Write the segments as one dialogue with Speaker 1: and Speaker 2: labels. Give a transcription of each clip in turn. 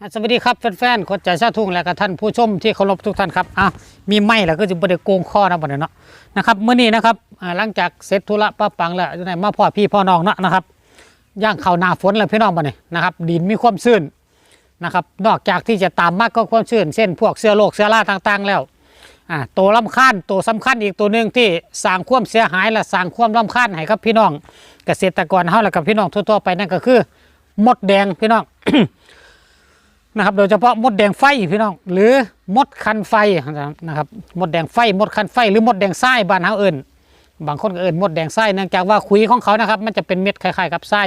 Speaker 1: สวัสดีครับแฟนๆคนใจชาทุ่งและก็ท่านผู้ชมที่เคารพทุกท่านครับอะมีไม่แล้วก็จะบ่ได้โกงข้อนะบัดนี้เนาะนะครับเมื่อนี้นะครับหลังจากเสร็จธุระป้าปังแล้วจะได้มาพ่อพี่พ่อน้องเนาะนะครับย่างเข้าหนาฝนแล้วพี่น้องบัดนี้นะครับดินมีความชื้นนะครับนอกจากที่จะตามมากก็ความชื้นเช่นพวกเสื้อโรคเสื้อราต่างๆ แล้วอ่าตัวลำคาญตัวสำคัญอีกตัวหนึ่งที่สร้างความเสียหายและสร้างความลำคาญให้กับพี่น้องเกษตรกรเฮาและกับพี่น้องทั่วๆไปนั่นก็คือ มดแดงพี่น้อง นะครับ โดยเฉพาะมดแดงไฟพี่น้อง หรือมดคันไฟนะครับ มดแดงไฟ มดคันไฟ หรือมดแดงไส้บ้านเฮาเอิญบางคนก็เอิญมดแดงไส้เนื่องจากว่าขุยของเขานะครับ มันจะเป็นเม็ดคล้ายๆกับไส้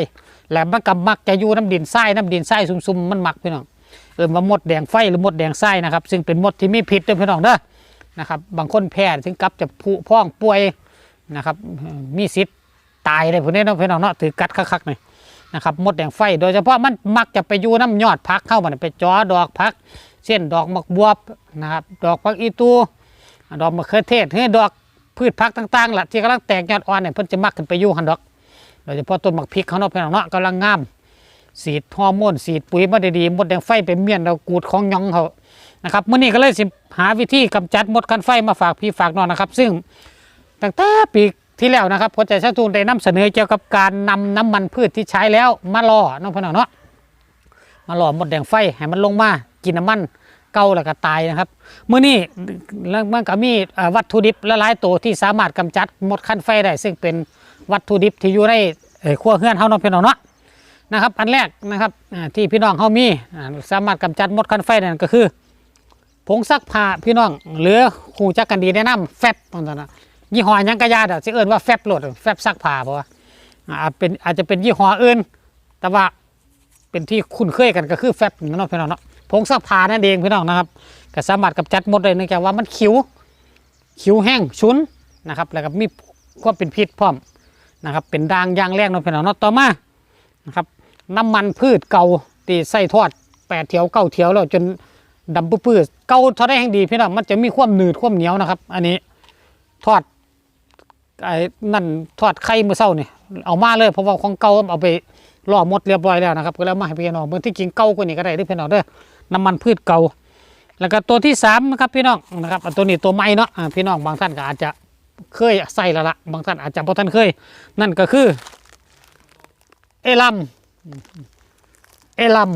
Speaker 1: และมันก็มักจะอยู่น้ำดินไส้น้ำดินไส้ซุ่มๆมันหมักพี่น้อง เอิญว่ามดแดงไฟหรือมดแดงไส้นะครับ ซึ่งเป็นมดที่มีพิษด้วยพี่น้องเด้อนะครับ บางคนแพ้ถึงกับจะผุพองป่วยนะครับ มีสิทธิ์ตายเลยพวกนี้เนาะพี่น้องเนาะถือกัดคักๆหน่อย นะครับมดแดงไฟ โดยเฉพาะมันมักจะไปอยู่น้ำยอดพักเข้ามันไปจ่อดอกพัก เช่นดอกมะบวบนะครับดอกพักอีตูดอกมะเขือเทศเฮ้ดอกพืชพักต่างๆล่ะที่กำลังแตกยอดอ่อนเนี่ยเพิ่นจะมักขึ้นไปอยู่หันดอก โดยเฉพาะต้นมะพริกเขาเนาะพี่น้องเนาะกำลังงามสีดฮอร์โมนสีดปุ๋ยมาด้ดีมดแดงไฟไปเมียนเรากูดของยองเขานะครับมื่อนี้ก็เลยสิหาวิธีกำจัดมดกันไฟมาฝากพี่ฝากน้องนะครับ ซึ่งตั้งแต่ปี ที่แล้วนะครับพอใจชาตูนได้นำเสนอเกี่ยวกับการนำน้ำมันพืชที่ใช้แล้วมาล่อน้องพี่น้องเนาะมาล่อหมดแดงไฟให้มันลงมากินน้ำมันเก่าแล้วก็ตายนะครับเมื่อนี้แล้วมันก็มีวัตถุดิบละลายตัวที่สามารถกำจัดหมดคันไฟได้ซึ่งเป็นวัตถุดิบที่อยู่ในเอ่อครัวเฮือนเฮาน้องพี่น้องเนาะนะครับอันแรกนะครับที่พี่น้องเฮามีสามารถกำจัดหมดคันไฟนั่นก็คือ ผงซักผ้าพี่น้องหรือหูจักกันดีแนะนำแฟบตรงนั้นนะ ยี่ห้อยังกระยาดอะสิเอิ้นว่าแฟบโหลดแฟบซักผ้าเพราะว่าอาจเป็นอาจจะเป็นยี่ห้ออื่น แต่ว่าเป็นที่คุ้นเคยกันก็คือแฟบเนาะพี่น้องเนาะผงซักผ้านั่นเองพี่น้องนะครับก็สามารถกำจัดหมดเลยเนื่องจากว่ามันคิ้วคิ้วแห้งชุนนะครับ แล้วก็มีความเป็นพิษพร้อมนะครับ เป็นด่างยางแรกเนาะพี่น้องเนาะต่อมานะครับน้ำมันพืชเก่าที่ใส่ทอดแปดเถียวเก้าเถียวแล้วจนดำปื้อๆเกาทอดได้แห่งดีพี่น้องมันจะมีความหนืดความเหนียวนะครับ อันนี้ทอด ไอ้นั่นทอดไข่มือเศร้านี่เอามาเลยเพราะว่าของเก่าเอาไปล่อหมดเรียบร้อยแล้วนะครับก็แล้วมาให้พี่น้องเมื่อที่จริงเก่ากว่านี้ก็ได้เด้วยพี่น้องเด้อน้ำมันพืชเก่า แล้วก็ตัวที่สามนะครับพี่น้องนะครับตัวนี้ตัวใหม่เนาะอ่าพี่น้องบางท่านก็อาจจะเคยใส่แล้วละบางท่านอาจจะบ่ท่านเคย นั่นก็คือ เอลัมเอลัม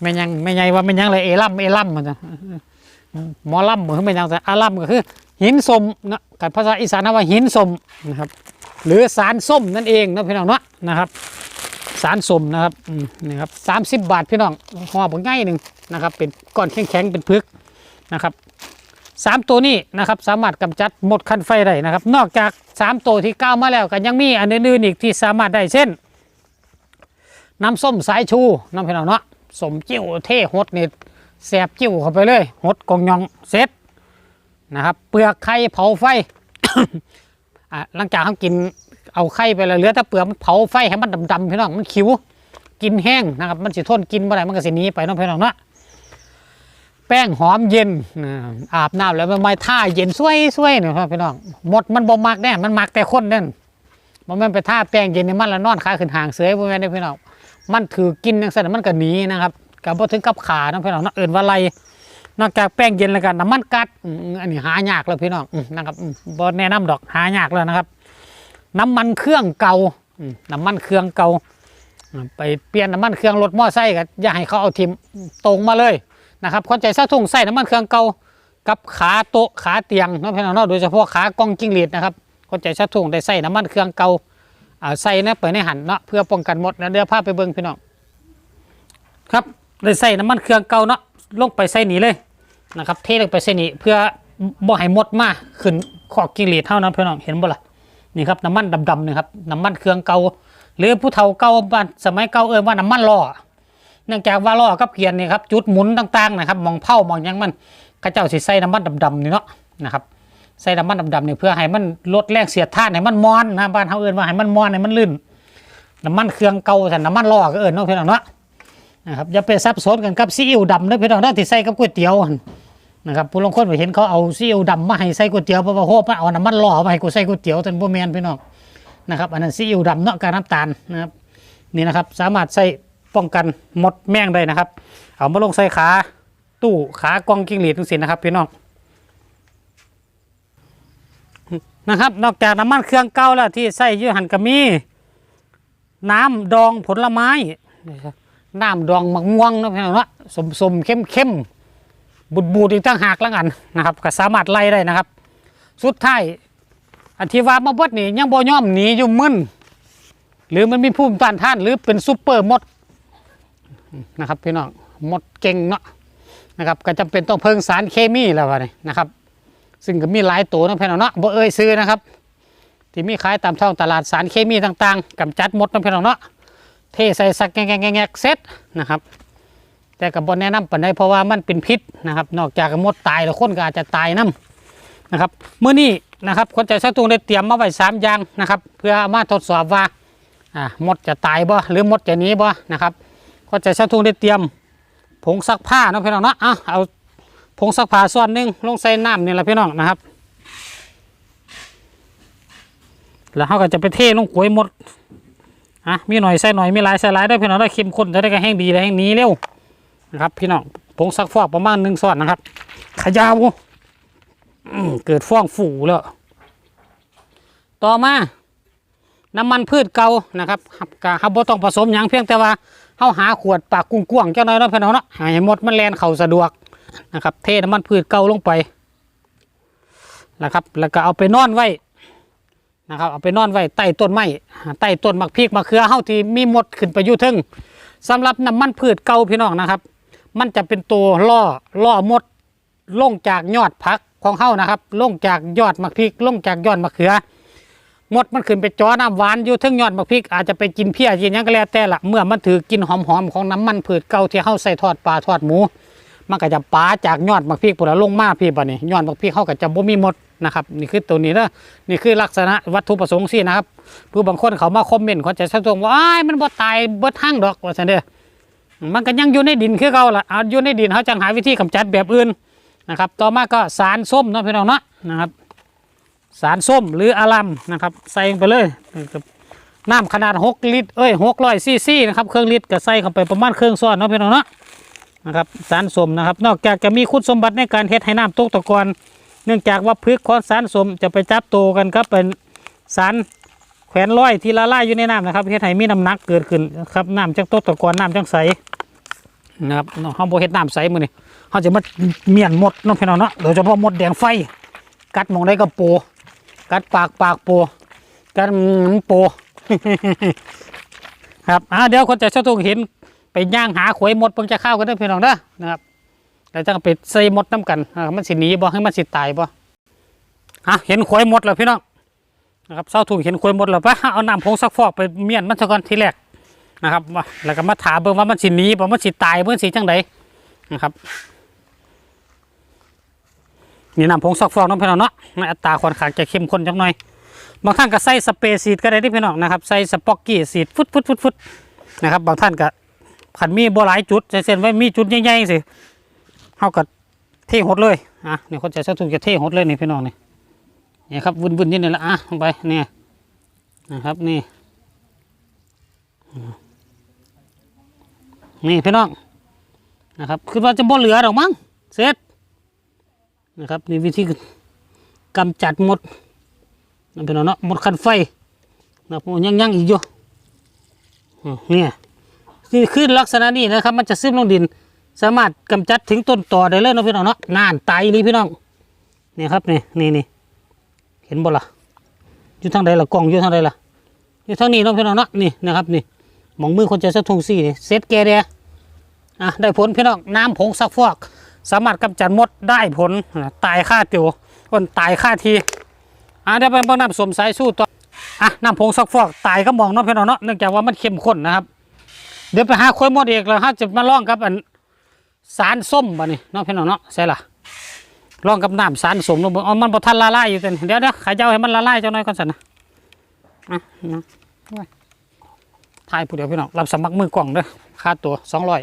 Speaker 1: ไม่ยังไม่ยังว่าไม่ยังเลยเอลัมเอลัมมันจะ หมอลัมเหมือนไม่ยังแต่อาลัมก็คือหินสมนะกับภาษาอีสานว่าหินสมนะครับ หรือสารส้มนั่นเองนะพี่น้องเนาะนะครับสารส้มนะครับนี่ครับสามสิบบาทพี่น้องห่อผมง่ายหนึ่งนะครับ เป็นก้อนแข็งๆเป็นพึกนะครับสามตัวนี้นะครับสามารถกำจัดหมดคันไฟได้นะครับ นอกจากสามตัวที่ก้าวมาแล้วก็ยังมีอันอื่นๆอีกที่สามารถได้เช่น น้ำส้มสายชูน้ำพี่น้องเนาะสมจิ้วเท่หดเนี่ แสบจิ้วเข้าไปเลยหดกองยองเสร็จนะครับ เปลือกไข่เผาไฟอะหลังจากเขากินเอาไข่ไปแล้วเหลือแต่เปลือกมันเผาไฟให้มันดำๆพี่น้องมันคิวกินแห้งนะครับ มันสิทนกินเมื่อไรมันก็สิหนีไปน้องพี่น้องเนาะแป้งหอมเย็นอาบน้ำแล้วมันไม่ท่าเย็นช่วยๆเนี่ยพี่น้องหมดมันบ่มักแน่มันมักแต่คนนั่นมันแม่ไปท่าแป้งเย็นในมันแล้วนอนขาขึ้นห่างเสือบ่แม่นเด้พี่น้องมันถือกินจังซั่นมันก็หนีนะครับ กับบ่ถึงกับขานะพี่น้องนาะเอิ้นว่าไรนอกจากแป้งเย็นแล้วกันน้ำมันกัดอันนี้หายากแล้วพี่น้องนะครับอืมบ่แนะนำดอกหายากแล้วนะครับ น้ำมันเครื่องเก่าน้ำมันเครื่องเก่าไปเปลี่ยนน้ำมันเครื่องรถมอไซค์ก็อย่าให้เขาเอาทิมตรงมาเลยนะครับคนใจซะทุ่งใส่น้ำมันเครื่องเก่ากับขาโต๊ะขาเตียงเนาะพี่น้องเนาะโดยเฉพาะขากองจิ้งหรีดนะครับคนใจซะทุ่งได้ใส่น้ำมันเครื่องเก่าใส่นะไปในหันเนาะเพื่อป้องกันหมดนะเดี๋ยวพาไปเบิ่งพี่น้องครับ เลยใส่น้ำมันเครื่องเก่าเนาะลงไปใส่นี่เลยนะครับ เทลงไปใส่นี่เพื่อบ่ให้หมดมาขึ้นขอกกิเลสเท่านั้นเพี่อน้องเห็นบ่ล่ะนี่ครับน้ำมันดำๆนี่ครับน้ำมันเครื่องเก่าหรือผู้เฒ่าเก่าบ้านสมัยเก่าเอ่ยว่าน้ำมันล้อเนื่องจากว่าล้อกับเกียร์นี่ครับจุดหมุนต่างๆนะครับมองเผามองยังมันข้าเจ้าสิใส่น้ำมันดำๆนี่เนาะนะครับใส่น้ำมันดำๆเนี่ยเพื่อให้มันลดแรงเสียดทานให้มันมอนนะบ้านเขาเอิ้นว่าให้มันมอนให้มันลื่นน้ำมันเครื่องเก่าแต่น้ำมันล้อก็เอิ้นเนาะพี่น้องเนาะ นะครับอย่าไปซับซ้อนกันกับซีอิ๊วดำนะพี่น้องนะที่ใส่กับก๋วยเตี๋ยวนะครับผู้ลงคนไปเห็นเขาเอาซีอิ๊วดำมาให้ใส่ก๋วยเตี๋ยวเพราะว่าโหมันเอาน้ำมันหล้อมาให้กูใส่ก๋วยเตี๋ยวแต่บ่แมนพี่น้องนะครับอันนั้นซีอิ๊วดำเนาะกับน้ำตาลนะครับนี่นะครับสามารถใส่ป้องกันมดแมงได้นะครับ เอามาลงใส่ขาตู้ขากองกิ้งหรีดทุกสินนะครับพี่น้องนะครับ นอกจากน้ำมันเครื่องเก่าแล้วที่ใส่ยืหันก็มี น้ำดองผลไม้นะครับ น้ำดองมะม่วงนะพี่น้องเนาะสมสมเข้มเข้มบูดบูดอีกตั้งหากแล้วกันนะครับ ก็สามารถไล่ได้นะครับ สุดท้ายอันที่ว่ามาบดนี่ยังบ่ย่อมหนีอยู่มึนหรือมันมีภูมิต้านทาน หรือเป็นซูเปอร์มดนะครับพี่น้องมดเก่งเนาะนะครับ ก็จำเป็นต้องเพิ่งสารเคมีแล้ววะนี่นะครับ ซึ่งก็มีหลายตัวนะพี่น้องเนาะบ่เอ่ยซื้อนะครับ ที่มีขายตามท้องตลาดสารเคมีต่างๆกำจัดมดนะพี่น้องเนาะ เทใส่สักแงกแงกๆเซ็ตนะครับ แต่กับบนแนะนำปันได้เพราะว่ามันเป็นพิษนะครับ นอกจากมดตายแล้วคนก็อาจจะตายน้ำนะครับเมื่อนี้นะครับคนใจชักตุงได้เตรียมมาไว้สามอย่างนะครับ เพื่อมาทดสอบว่าอ่ามดจะตายบ่หรือมดจะหนีบ่นะครับคนใจชักตุงได้เตรียมผงซักผ้าเนาะพี่น้องเนาะอะเอาผงซักผ้าส่วนหนึ่งลงใส่น้ำนี่แหละพี่น้องนะครับ แล้วเขาก็จะไปเทลงกล้วยมด อะมีหน่อยใส่หน่อยมีหลายใส่หลายได้พี่น้องได้เข้มข้นจะได้ก็แห้งดีได้แห้งนี้เร็วนะครับ พี่น้องผงซักฟอกประมาณหนึ่งส่วนนะครับ ขยาวเกิดฟองฝูแล้วต่อมาน้ำมันพืชเก่านะครับกะเขาบ่ต้องผสมหยังเพียงแต่ว่าเขาหาขวดปากกุ้งกวางเจ้าน้อยเนาะพี่น้องเนาะให้หมดมันแลนเข่าสะดวกนะครับ เทน้ำมันพืชเก่าลงไปนะครับ แล้วก็เอาไปนอนไว้ นะครับเอาไปนอนไว้ใต้ต้นไม้ใต้ต้นมักพริกมะเขือเฮาที่มีมดขึ้นไปอยู่ถึงสำหรับน้ำมันพืชเก่าพี่น้องนะครับ มันจะเป็นตัวล่อล่อมดลงจากยอดผักของเฮานะครับลงจากยอดมักพริกลงจากยอดมะเขือมดมันขึ้นไปจ่อน้ำหวานอยู่ถึงยอดมักพริกอาจจะไปกินเพี้ยกินยังก็แล้วแต่ละเมื่อมันถือกินหอมๆของน้ำมันพืชเก่าที่เฮาใส่ทอดปลาทอดหมู มันก็จะปาจากยอดมักพริกปุ่นลงมาพี่บัดนี้ยอดมักพริกเขาก็จะบ่มีมดนะครับนี่คือตัวนี้นะนี่คือลักษณะวัตถุประสงค์สินะครับผู้บางคนเขามาคอมเมนต์เขาจะชักตรงว่าอ้มันบ่ตายบิดทั้งดอกว่าซั่นเด้อมันก็ยังอยู่ในดินคือเก่าล่ะเอาอยู่ในดินเขาจังหาวิธีกำจัดแบบอื่นนะครับ ต่อมาก็สารส้มเนาะพี่น้องเนาะนะครับ สารส้มหรืออารัมนะครับ ใส่ลงไปเลยน้ำขนาด 6 ลิตรเอ้ย600ซีซีนะครับเครื่องลิตรก็ใส่เข้าไปประมาณเครื่องซ้อนเนาะพี่น้องเนาะ นะครับสารสมนะครับ นอกจากจะมีคุณสมบัติในการเฮ็ดให้น้ำตกตะกอนเนื่องจากว่าพฤกษ์ของสารสมจะไปจับโตวกันครับเป็นสารแขวนร้อยที่ละลายอยู่ในน้ำนะครับเฮ็ดให้มีน้ำหนักเกิดขึ้นครับน้ำจังตกตะกอนน้ำจังใสนะครับเนาะเฮาบ่เฮ็ดน้ำใสมือนี้เฮาจะมาเมียนหมดน้องพี่น้องเนาะโดยเฉพาะหมดแดงไฟ กัดมองได้ก็โป กัดปากปากโป กัดโปครับอ่าเดี๋ยวคนจะชอบทุกเห็น ไปย่างหาขวยหมดเพิ่งจะเข้ากันเด้พี่น้องเด้อนะครับแล้วจะไปใส่หมดน้ำกันมันสิหนีบ่ให้มันสิตายบ่อะเห็นขวยหมดแล้วพี่น้องนะครับเศร้าถูกเห็นขวยหมดแล้วปะเอาน้ำผงซักฟอกไปเมียนมันซะก่อนทีแรกนะครับว่าแล้วก็มาถามเบิ่งว่ามันสิหนีบ่มันสิตายเบิ่งสิจังไดนะครับนี่น้ำผงซักฟอกน้องพี่น้องเนาะในอัตราค่อนข้างจะเข้มข้นจังหน่อยบางท่านก็ใส่สเปรย์สีดก็ได้ที่พี่น้องนะครับใส่สป็อกกี้สีดฟุดฟุดฟุดฟุดนะครับบางท่านก็ ขันมีบ่หลายจุดใจเส้นไว้มีจุดใหญ่ๆสิเฮาก็เทหดเลยอะเนี่ยคนใจชอบถูกจะเทหดเลยนี่พี่น้องนี่นี่ครับวุ่นๆนี่นี่ละอะลงไปเนี่ยนะครับนี่นี่พี่น้องนะครับคือว่าจะบ่เหลือดอกมั้งเสร็จนะครับนี่วิธีกำจัดหมดนั่นพี่น้องเนาะหมดคันไฟนะครับยังยังๆอีกอยู่เนี่ย คือลักษณะนี้นะครับ มันจะซึมลงดิน สามารถกำจัดถึงต้นต่อได้เลยนะพี่น้องเนาะน่านไตนี่พี่น้องนี่ครับนี่นี่นี่เห็นบ่ล่ะอยู่ทางใดล่ะกล้องอยู่ทางใดล่ะอยู่ทางนี้เนาะพี่น้องเนาะนี่นะครับนี่มองมือคนจะสะทุงซี่นี่เซตแกเดียอะได้ผลพี่น้องน้ำผงซักฟอก สามารถกำจัดมดได้ผลตายค่าเตียวคนตายค่าทีอะเดี๋ยวไปบิ่งน้ำสมสายสู้ต่ออะน้ำผงซักฟอกตายก็มองเนาะพี่น้องเนาะเนื่องจากว่ามันเข้มข้นนะครับ เดี๋ยวไปหาคุยหมดอีกแล้วฮะจะมาลองกับอันสารส้มบ่นี่เน้องพี่น้องเนาะใช่ล่ะลองกับน้ำสารส้มลงไปอ๋อมันบ่ทันละลายอยู่แต่เดี๋ยวเดี๋ยวขายเจ้าให้มันละลายเจ้าน่อยก่อนสันนะอะนะโอ้ยถ่ายผู้เดียวพี่น้องรับสมัครมือกล่องเด้อค่าตัวสองร้อย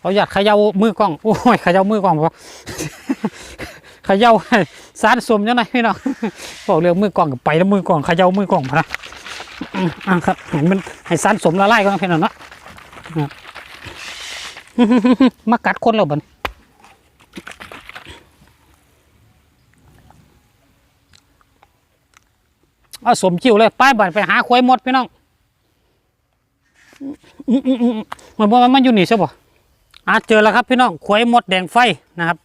Speaker 1: เขาอยากขย่ามือกล้องโอ้ยขย่ามือกล้องบ่เขย่าสารส้มเจ้าหน่อยพี่น้องบอกเรื่องมือกล้องก็ไปแล้วมือกล้องขย่ามือกล้องนะ อะครับให้มันให้สันสมละลายก่อนนะพี่น้องเนาะมากัดคนเราบันเอาสมจิ๋วเลยป้ายบัตรไปหาควายหมดพี่น้องอืมอืมอืมมันบอกว่ามันอยู่นี่ใช่ป่ะอะเจอแล้วครับพี่น้องควายหมดแดงไฟนะครับ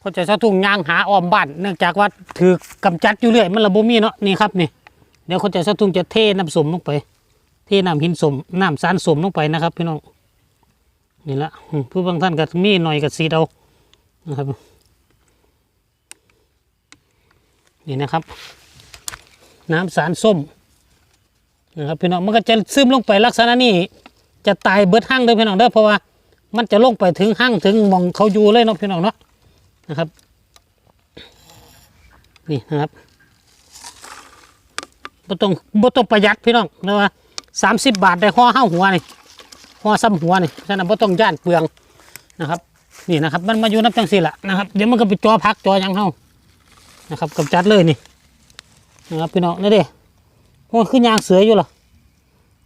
Speaker 1: เขาจะสะทุ่งยางหาอ้อมบ้านเนื่องจากว่าถือกำจัดอยู่เรื่อยมันระบบมีเนาะนี่ครับนี่ เดี๋ยวเขาจะสะทุ่งจะเทน้ำสมลงไป เทน้ำหินสมน้ำสารสมลงไปนะครับ พี่น้องนี่ละอืมผู้บางท่านก็มีหน่อยกับสีเอานะครับ นี่นะครับ น้ำสารส้มนะครับพี่น้องมันก็จะซึมลงไปลักษณะนี้จะตายเบิดหั่งเลยพี่น้องเด้อเพราะว่ามันจะลงไปถึงหั่งถึงมองเขาอยู่เลยเนาะพี่น้องเนาะนะครับ นี่นะครับ บ่ต้องบ่ต้องประหยัดพี่น้องนะว่าสามสิบบาทได้ห่อห้าหัวนี่ห่อซ้ำหัวนี่ฉะนั้นบ่ต้องย่านเปลืองนะครับนี่นะครับ มันมาอยู่น้ำจังสีละนะครับเดี๋ยวมันก็ไปจอพักจอยังเฮานะครับกำจัดเลยนี่นะครับพี่น้องนี่เด้โอ้ขึ้นยางเสืออยู่หรอ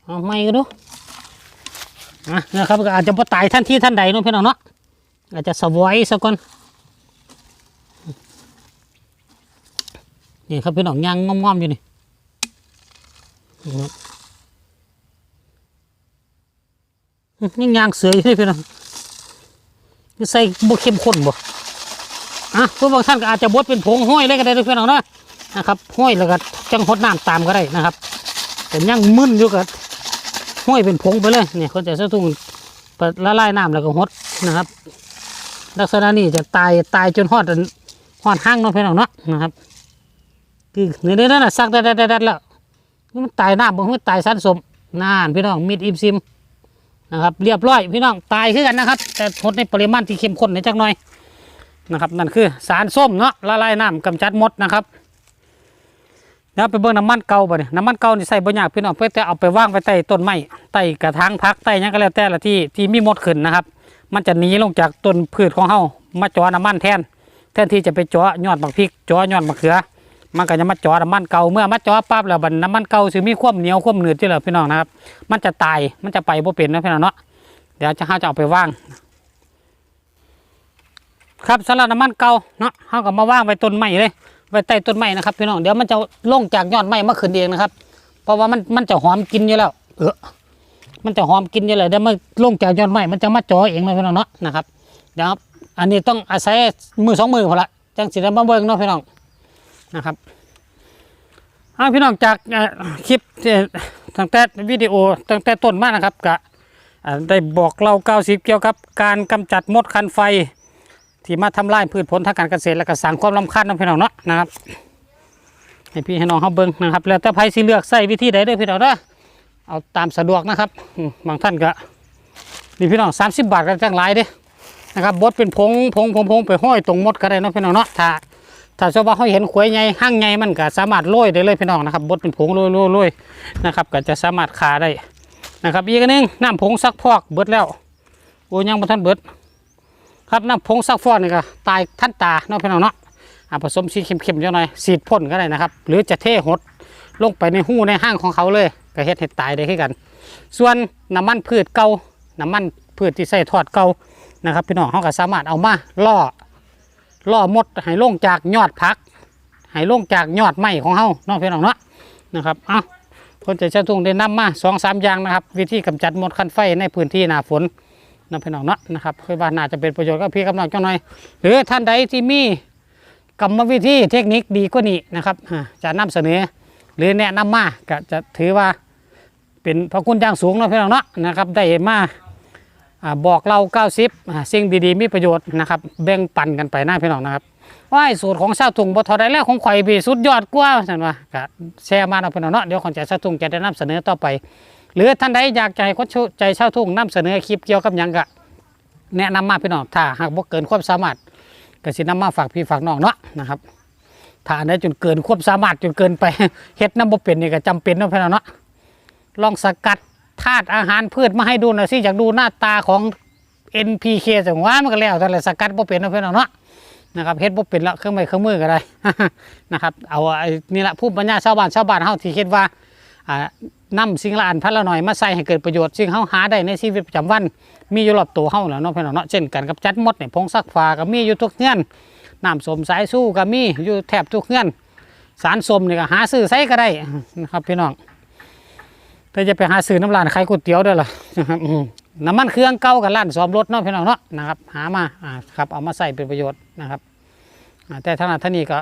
Speaker 1: เอาไม่ก็ดูอะนะครับก็อาจจะบ่ตายท่านที่ท่านใดเนาะพี่น้องเนาะอาจจะสวอยซะก่อนนี่ครับพี่น้องยางงอมๆอยู่นี่ นี่ยางเสืออยู่นี่พี่น้องใส่บุเข้มข้นบ่อะผู้บางท่านก็อาจจะบดเป็นผงห้อยเลยก็ได้ด้วยพี่น้องเนาะนะครับห้อยแล้วก็จังหดน้ำตามก็ได้นะครับแต่ยังมึนอยู่กับห้อยเป็นผงไปเลยเนี่ยคนจะสะทุ่งไปละลายน้ำแล้วก็หดนะครับ ลักษณะนี้จะตายตายจนหอดอันหอดห้างเนาะพี่น้องเนาะนะครับคือเนี่ยเนี่ยนั่นน่ะซักได้ได้ได้แล้ว มันตายหน้าบ่มันตายสันสมนานพี่น้องมีดอิมซิมนะครับเรียบร้อยพี่น้องตายขึ้นกันนะครับ แต่ทดในปริมาณที่เข้มข้นในจักหน่อยนะครับนั่นคือสารส้มเนาะละลายน้ำกำจัดมดนะครับเดี๋ยวไปเบิ่งน้ำมันเก่าบ่เนี่ยน้ำมันเก่านี่ใส่บ่ยากพี่น้องเพื่อจะเอาไปว่างไปใต้ต้นไม้ใต้กระถางพักใต้ยังก็แล้วแต่ละที่ที่มีมดขึ้นนะครับ มันจะหนีลงจากต้นพืชของเฮามาจ่อน้ำมันแทน แทนที่จะไปจ่อยอดบักพริกจ่อยอดบักเขือ มันก็จะมาจ่อน้ำมันเก่าเมื่อมาจ่อปั๊บแล้วบัดน้ำมันเก่าสิมีความเหนียวความหนืดที่เหลือพี่น้องนะครับ มันจะตายมันจะไปบ่เป็นนะพี่น้องเนาะเดี๋ยวจะห้าจะเอาไปว่าง ครับสำหรับน้ำมันเก่าเนาะเขาก็มาว่างไว้ต้นไม้เลยไว้ใต้ต้นไม้นะครับพี่น้องเดี๋ยวมันจะลงจากยอดไม้มาขึ้นเองนะครับ เพราะว่ามันมันจะหอมกินอยู่แล้ว เออมันจะหอมกินอยู่แล้วเดี๋ยวมันลงจากยอดไม้มันจะมาจ่อเองนะพี่น้องเนาะนะครับเดี๋ยวอันนี้ต้องอาศัยมือสองมือพอละจังสิได้มาเบิ่งเนาะพี่น้อง นะครับอ่าพี่น้องจากคลิปที่ตั้งแต่วิดีโอตั้งแต่ต้นมานะครับกะได้บอกเราเก้าสิบเกี่ยวกับการกำจัดมดคันไฟ ที่มาทำลายพืชผลทางการเกษตรและก็สร้างความรำคาญนะพี่น้องเนาะนะครับให้พี่ให้น้องเขาเบิ่งนะครับ แล้วแต่ไผสิเลือกใส่วิธีใดด้อพี่น้องเด้อเอาตามสะดวกนะครับบางท่านก็นี่พี่น้องสามสิบบาทกันจังหลายเด้นะครับบดเป็นผงผงผงผงไปห้อยตรงมดก็ได้เนาะพี่น้องเนาะถ้า ถ้าเฉพาเขาเห็นขวยใหญ่ห้างใหญ่มันก็สามารถโรยได้เลยพี่น้องนะครับบดเป็นผงโรยโรยโรยนะครับก็จะสามารถขาได้นะครับอีกนึงน้ำผงซักฟอกเบิดแล้วโอ้ยังบ่ทันเบิด ครับน้ำผงซักฟอกนี่ก็ตายท่านตาเนาะพี่น้องเนาะอะผสมสีเข้มๆจังหน่อยสีดพ่นก็ได้นะครับ หรือจะเทหดลงไปในหูในห้างของเขาเลยก็เฮ็ดให้ตายได้คือกัน ส่วนน้ำมันพืชเก่าน้ำมันพืชที่ใส่ทอดเก่านะครับพี่น้องเขาก็สามารถเอามาล่อ ล่อมดให้ลงจากยอดพักให้ลงจากยอดไม้ของเฮาน้องพี่น้องเนาะนะครับเอาคนใจชาทุ่งได้นำมาสองสามอย่างนะครับ วิธีกำจัดมดคันไฟในพื้นที่หนาฝนน้องพี่น้องเนาะนะครับคือว่าน่าจะเป็นประโยชน์กับพี่กับน้องเจ้าหน่อย หรือท่านใดที่มีกรรมวิธีเทคนิคดีกว่านี้นะครับจะนำเสนอหรือแนะนำมาก็จะถือว่าเป็นพระคุณอย่างสูงเนาะพี่น้องเนาะนะครับได้มาอ่า บอกเรา90อ่าสิ่งดีๆ มีประโยชน์นะครับแบ่งปันกันไปหน้าพี่น้องนะครับว่าสูตรของชาถุงบทอได้แล้วของข่อยบีสุดยอดกว่าซั่นว่าก็แชร์มาเนาพี่น้องเนาะเดี๋ยวคนใจชาถุงจะได้นำเสนอต่อไป หรือท่านใดอยากจะให้คนใจชาถุงนำเสนอคลิปเกี่ยวกับยังก็แนะนำมาพี่น้องถ้าหากบ่เกินความสามารถก็สินำมาฝากพี่ฝากน้องเนาะนะครับถ้าอันใดจนเกินความสามารถจนเกินไปเฮ็ดน้ำบ่เป็นนี่ก็จำเป็นเนาะพี่น้องเนาะลองสกัด ธาตุอาหารพืชมาให้ดูหน่อยสิอยากดูหน้าตาของ NPK จังหวะมันก็แล้วแต่ละสกัดบ่เป็นเนาะเพื่อนเนาะนะครับเฮ็ดบ่เป็นละเครื่องไม้เครื่องมือก็ได้นะครับเอาไอ้นี่ละผู้ปัญญาชาวบ้านชาวบ้านเฮาที่คิดว่าอ่านำสิ่งละอันพันละหน่อยมาใส่ให้เกิดประโยชน์สิ่งเฮาหาได้ในชีวิตประจำวัน มีอยู่รอบตัวเฮาแล้วเนาะพี่น้องเนาะเช่นกันกับจัดมดเนี่ยผงซักฟ้าก็มีอยู่ทุกเงื่อนน้ำสมสายสู้ก็มีอยู่แทบทุกเงื่อนสารส้มนี่ก็หาซื้อใส่ก็ได้นะครับพี่น้อง แต่จะไปหาซื้อน้ำร้านขายก๋วยเตี๋ยวด้อล่ะนะครับอืมน้ำมันเครื่องเก่ากับร้านซ่อมรถเนาะพี่น้องเนาะนะครับ หามาอ่าครับเอามาใส่เป็นประโยชน์นะครับแต่ทานั้นท่านี้ก็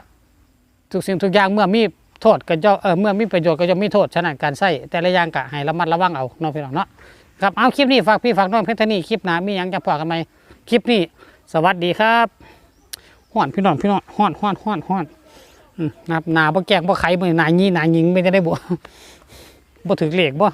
Speaker 1: ทุกสิ่งทุกอย่างเมื่อมีโทษก็จะเออเมื่อมีประโยชน์ก็จะมีโทษฉะนั้นการใช้แต่ละอย่างก็ให้ระมัดระวังเอาเนาะพี่น้องเนาะครับเอาคลิปนี้ฝากพี่ฝากน้องเพื่อนท่านี้คลิปหน้ามียังจะพอกันไหมคลิปนี้สวัสดีครับห้อนพี่น้องพี่น้องห้อนห้อนห้อนห้อนนะครับหนาบ่แกงบ่ไข่บ่หนายีหนายิงไม่ได้ได้บ่ บ่ถือเหล็กบ่